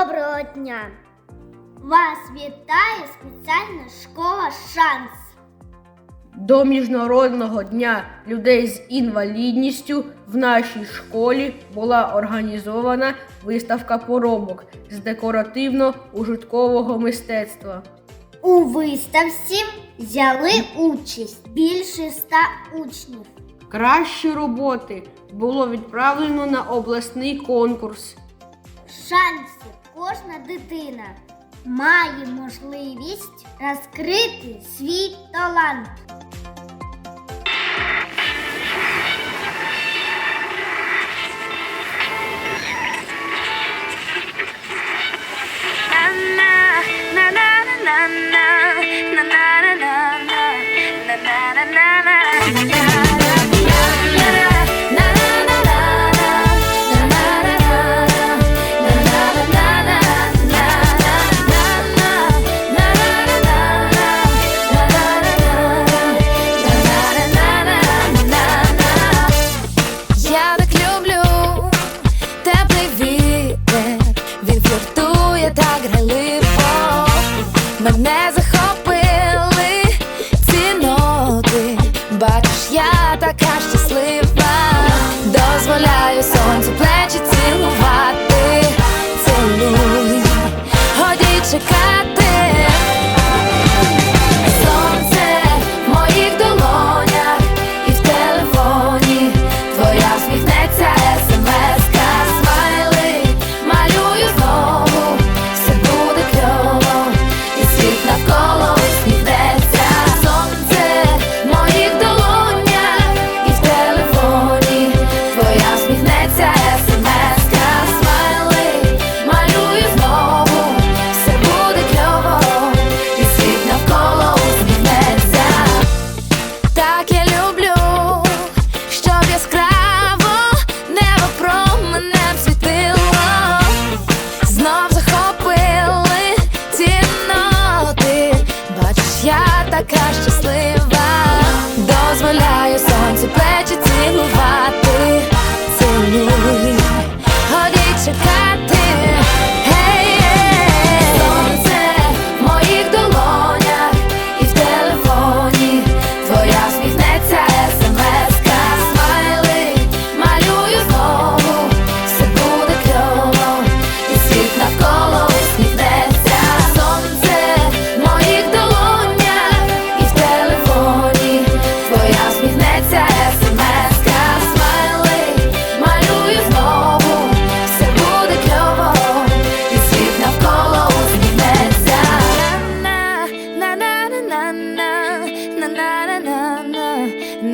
Доброго дня! Вас вітає спеціальна школа Шанс. До Міжнародного дня людей з інвалідністю в нашій школі була організована виставка поробок з декоративно-ужиткового мистецтва. У виставці взяли участь більше ста учнів. Кращі роботи було відправлено на обласний конкурс. Шансів кожна дитина має можливість розкрити свій талант. te.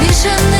більше не.